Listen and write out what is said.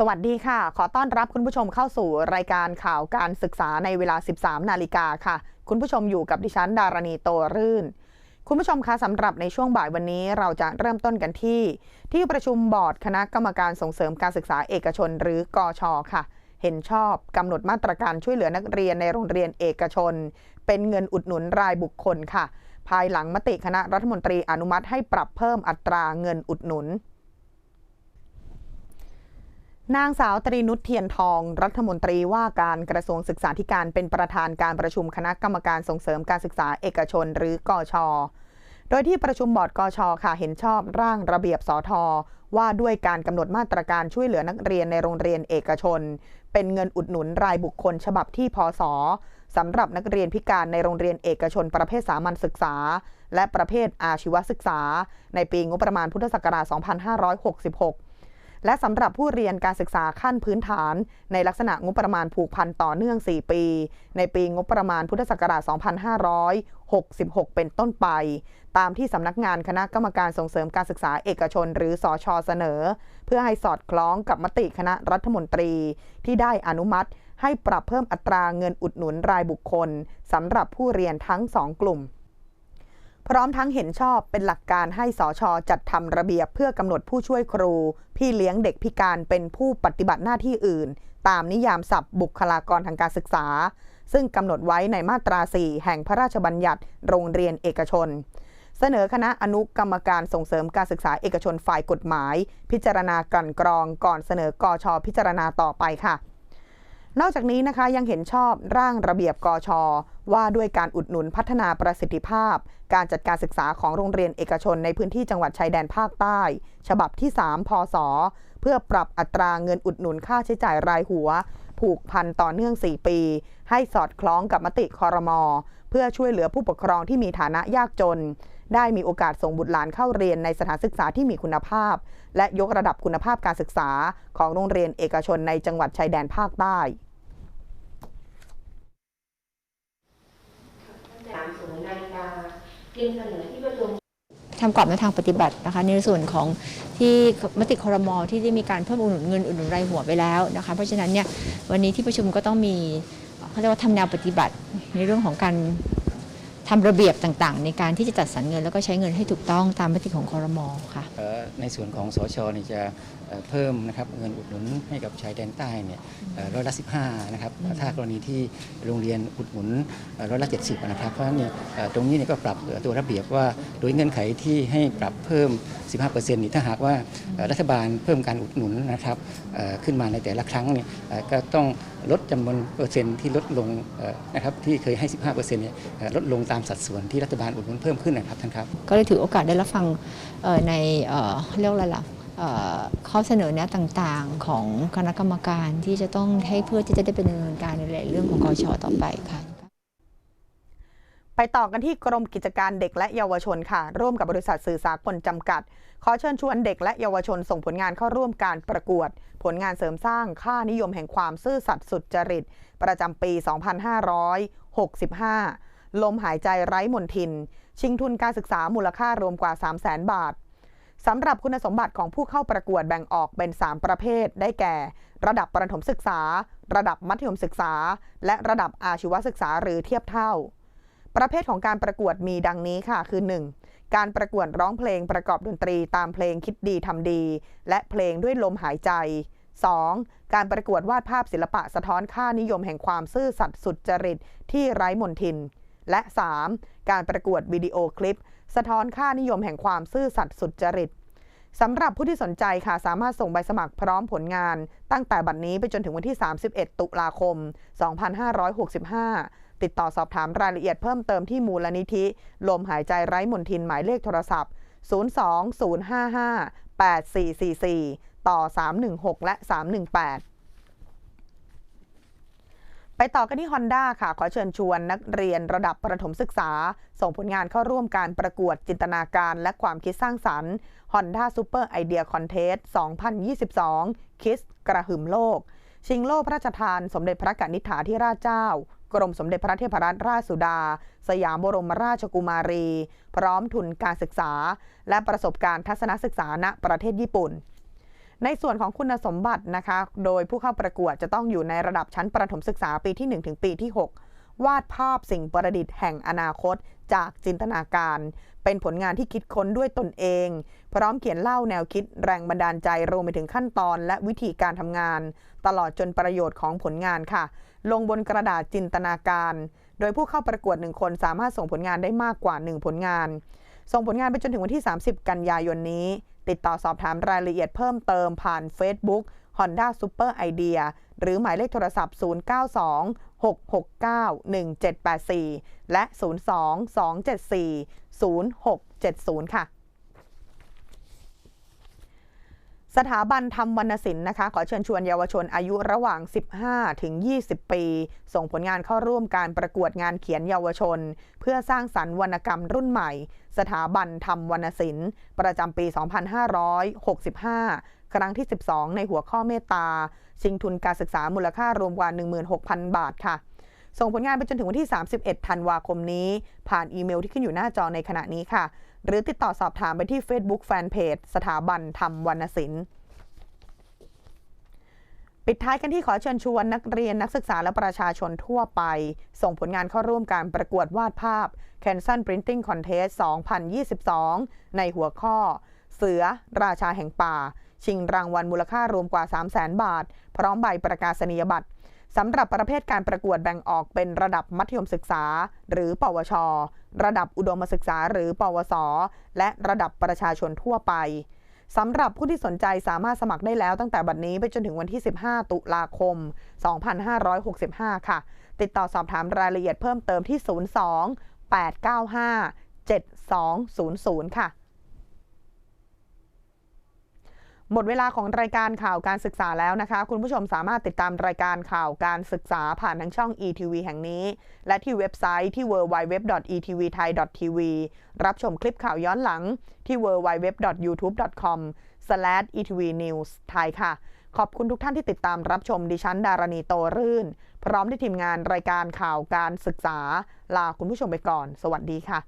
สวัสดีค่ะ ขอต้อนรับคุณผู้ชมเข้าสู่รายการข่าวการศึกษาในเวลา 13 นาฬิกาค่ะ คุณผู้ชมอยู่กับดิฉันดารณีโตรื่น คุณผู้ชมคะสำหรับในช่วงบ่ายวันนี้เราจะเริ่มต้นกันที่ ที่ประชุมบอร์ดคณะกรรมการส่งเสริมการศึกษาเอกชนหรือกอชค่ะ เห็นชอบกำหนดมาตรการช่วยเหลือนักเรียนในโรงเรียนเอกชน เป็นเงินอุดหนุนรายบุคคลค่ะ ภายหลังมติคณะรัฐมนตรีอนุมัติให้ปรับเพิ่มอัตราเงินอุดหนุน นางสาวตรีนุชเทียนทอง รัฐมนตรีว่าการกระทรวงศึกษาธิการเป็นประธานการประชุมคณะกรรมการส่งเสริมการศึกษาเอกชนหรือกอชโดยที่ประชุมบอร์ดกอชค่ะเห็นชอบร่างระเบียบสอทอว่าด้วยการกำหนดมาตรการช่วยเหลือนักเรียนในโรงเรียนเอกชน เป็นเงินอุดหนุนรายบุคคลฉบับที่พศสำหรับนักเรียนพิการในโรงเรียนเอกชนประเภทสามัญศึกษา และประเภทอาชีวศึกษา ในปีงบประมาณพุทธศักราช 2566 และสำหรับผู้เรียนการศึกษาขั้นพื้นฐาน ในลักษณะงบประมาณผูกพันต่อเนื่อง 4 ปี ในปีงบประมาณพุทธศักราช 2566 เป็นต้นไป ตามที่สำนักงานคณะกรรมการส่งเสริมการศึกษาเอกชน หรือสอชอเสนอ เพื่อให้สอดคล้องกับมติคณะรัฐมนตรี ที่ได้อนุมัติ ให้ปรับเพิ่มอัตราเงินอุดหนุนรายบุคคลสำหรับผู้เรียนทั้งสองกลุ่ม พร้อมทั้งเห็นชอบเป็นหลักการให้สอชอจัดทำระเบียบเพื่อกำหนดผู้ช่วยครู พี่เลี้ยงเด็กพิการเป็นผู้ปฏิบัติหน้าที่อื่น ตามนิยามศัพท์บุคลากรทางการศึกษา ซึ่งกำหนดไว้ในมาตรา 4 แห่งพระราชบัญญัติโรงเรียนเอกชน เสนอคณะอนุกรรมการส่งเสริมการศึกษาเอกชนฝ่ายกฎหมาย พิจารณากันกรองก่อนเสนอกอชอพิจารณาต่อไปค่ะ นอกจากนี้นะคะยังเห็นชอบร่างระเบียบกชว่าด้วยการอุดหนุนพัฒนาประสิทธิภาพ การจัดการศึกษาของโรงเรียนเอกชนในพื้นที่จังหวัดชายแดนภาคใต้ ฉบับที่ 3 พศ เพื่อปรับอัตราเงินอุดหนุนค่าใช้จ่ายรายหัว ผูกพันต่อเนื่อง 4 ปี ให้สอดคล้องกับมติคอรมอเพื่อช่วยเหลือผู้ปกครองที่มีฐานะยากจน ได้มีโอกาสส่งบุตรหลานเข้าเรียนในสถานศึกษาที่มีคุณภาพ และยกระดับคุณภาพการศึกษาของโรงเรียนเอกชนในจังหวัดชายแดนภาคใต้ 30นาฬิกา จึงเสนอที่ประชุมทำกรอบในวทางปฏิบัตินะคะ ในส่วนของที่มติครมอที่ได้มีการเพิ่มอุดหนุนเงินอุดหนุนรายหัวไปแล้วนะคะ เพราะฉะนั้นเนี่ยวันนี้ที่ประชุมก็ต้องมีเขาเรียกว่าทำแนวปฏิบัติในเรื่องของการ ทำระเบียบต่างๆ ในการที่จะจัดสรรเงิน แล้วก็ใช้เงินให้ถูกต้องตามมติของคอรมอค่ะในส่วนของสชนี่จะเพิ่มนะครับเงินอุดหนุนให้กับชายแดนใต้เนี่ยร้อยละ15นะครับถ้ากรณีที่โรงเรียนอุดหนุนร้อยละ70นะครับเพราะฉะนั้นเนี่ยตรงนี้เนี่ยก็ปรับตัวระเบียบว่าโดยเงื่อนไขที่ให้ปรับเพิ่ม 15%นี่ถ้าหากว่ารัฐบาลเพิ่มการอุดหนุนนะครับขึ้นมาในแต่ละครั้งเนี่ยก็ต้อง ลดจำนวนเปอร์เซ็นต์ที่ลดลงนะครับที่เคยให้ 15เปอร์เนี่ยเอ่อลดลงตามสัดส่วนที่รัฐบาลอุดหนุนเพิ่มขึ้นนะครับท่านครับก็เลยถือโอกาสได้รับฟังในเรื่องอะไรล่ะเอ่อข้อเสนอแนะต่างๆ ของคณะกรรมการที่จะต้องให้เพื่อที่จะได้เป็นดำเนินการในเรื่องของกชต่อไปค่ะ ไปต่อกันที่กรมกิจการเด็กและเยาวชนค่ะ ร่วมกับบริษัทสื่อสากลจำกัด ขอเชิญชวนเด็กและเยาวชนส่งผลงานเข้าร่วมการประกวด ผลงานเสริมสร้างค่านิยมแห่งความซื่อสัตย์สุจริต ประจำปี 2565 ลมหายใจไร้มนทิน ชิงทุนการศึกษามูลค่ารวมกว่า 300,000 บาทสำหรับคุณสมบัติของผู้เข้าประกวดแบ่งออกเป็น 3 ประเภท ได้แก่ ระดับประถมศึกษา ระดับมัธยมศึกษา และระดับอาชีวศึกษาหรือเทียบเท่า ประเภทของการประกวดมีดังนี้ค่ะ คือ 1. การประกวดร้องเพลงประกอบดนตรีตามเพลงคิดดีทำดี และเพลงด้วยลมหายใจ 2. การประกวดวาดภาพศิลปะสะท้อนค่านิยมแห่งความซื่อสัตย์สุจริตที่ไร้มนทิน และ 3. การประกวดวิดีโอคลิป สะท้อนค่านิยมแห่งความซื่อสัตย์สุจริตสำหรับผู้ที่สนใจค่ะ สามารถส่งใบสมัครพร้อมผลงาน ตั้งแต่บัดนนี้ไปจนถึงวันที่ 31 ตุลาคม 2565 ติดต่อสอบถามรายละเอียดเพิ่มเติมที่มูลนิธิ ลมหายใจไร้มนทินหมายเลขโทรศัพท์ 020558444 ต่อ 316 และ 318ไปต่อกันที่ Honda ค่ะ ขอเชิญชวนนักเรียนระดับประถมศึกษา ส่งผลงานเข้าร่วมการประกวดจินตนาการและความคิดสร้างสรรค์ Honda Super Idea Contest 2022 คิสกระหึ่มโลก ชิงโล่พระราชทานสมเด็จพระกนิษฐาธิราชเจ้า กรมสมเด็จพระเทพรัตนราชสุดา สยามบรมราชกุมารี พร้อมทุนการศึกษา และประสบการณ์ทัศนศึกษาณประเทศญี่ปุ่น ในส่วนของคุณสมบัตินะคะ โดยผู้เข้าประกวดจะต้องอยู่ในระดับชั้นประถมศึกษาปีที่ 1 ถึงปีที่ 6 วาดภาพสิ่งประดิษฐ์แห่งอนาคต จากจินตนาการ เป็นผลงานที่คิดค้นด้วยตนเอง พร้อมเขียนเล่าแนวคิดแรงบันดาลใจรวมไปถึงขั้นตอนและวิธีการทำงาน ตลอดจนประโยชน์ของผลงานค่ะ ลงบนกระดาษจินตนาการ โดยผู้เข้าประกวดหนึ่งคนสามารถส่งผลงานได้มากกว่า 1 ผลงาน ส่งผลงานไปจนถึงวันที่ 30 กันยายนนี้ ติดต่อสอบถามรายละเอียดเพิ่มเติมผ่าน Facebook Honda Super Idea หรือหมายเลขโทรศัพท์ 092 669 1784 และ 02 274 0670 ค่ะ สถาบันธรรมวรรณศิลป์นะคะขอเชิญชวนเยาวชนอายุระหว่าง 15 ถึง 20 ปี ส่งผลงานเข้าร่วมการประกวดงานเขียนเยาวชน เพื่อสร้างสรรค์วรรณกรรมรุ่นใหม่ สถาบันธรรมวรรณศิลป์ ประจำปี 2565 ครั้งที่ 12 ในหัวข้อเมตตา ชิงทุนการศึกษามูลค่ารวมกว่า 16,000 บาทค่ะ ส่งผลงานไปจนถึงวันที่ 31 ธันวาคมนี้ ผ่านอีเมลที่ขึ้นอยู่หน้าจอในขณะนี้ค่ะ หรือติดต่อสอบถามไปที่ Facebook Fanpage สถาบันธรรมวรรณศิลป์ปิดท้ายกันที่ขอเชิญชวนนักเรียนนักศึกษาและประชาชนทั่วไป ส่งผลงานเข้าร่วมการประกวดวาดภาพ Canson Printing Contest 2022 ในหัวข้อ เสือ ราชาแห่งป่า ชิงรางวัลมูลค่ารวมกว่า 300,000 บาท พร้อมใบประกาศนียบัตร สำหรับประเภทการประกวดแบ่งออกเป็นระดับมัธยมศึกษา หรือ ปวช ระดับอุดมศึกษา หรือ ปวส และระดับประชาชนทั่วไปสำหรับผู้ที่สนใจสามารถสมัครได้แล้วตั้งแต่บัดนนี้ไปจนถึงวันที่ 15 ตุลาคม 2565 ค่ะ ติดต่อสอบถามรายละเอียดเพิ่มเติมที่ 02 895 7200 ค่ะ หมดเวลาของรายการข่าวการศึกษาแล้วนะคะ คุณผู้ชมสามารถติดตามรายการข่าวการศึกษาผ่านทางช่อง ETV แห่งนี้ และที่เว็บไซต์ที่ www.etvthai.tv รับชมคลิปข่าวย้อนหลังที่ www.youtube.com/etvnews ไทยค่ะ ขอบคุณทุกท่านที่ติดตามรับชมดิฉันดารณีโตรื่น พร้อมด้วยทีมงานรายการข่าวการศึกษา ลาคุณผู้ชมไปก่อน สวัสดีค่ะ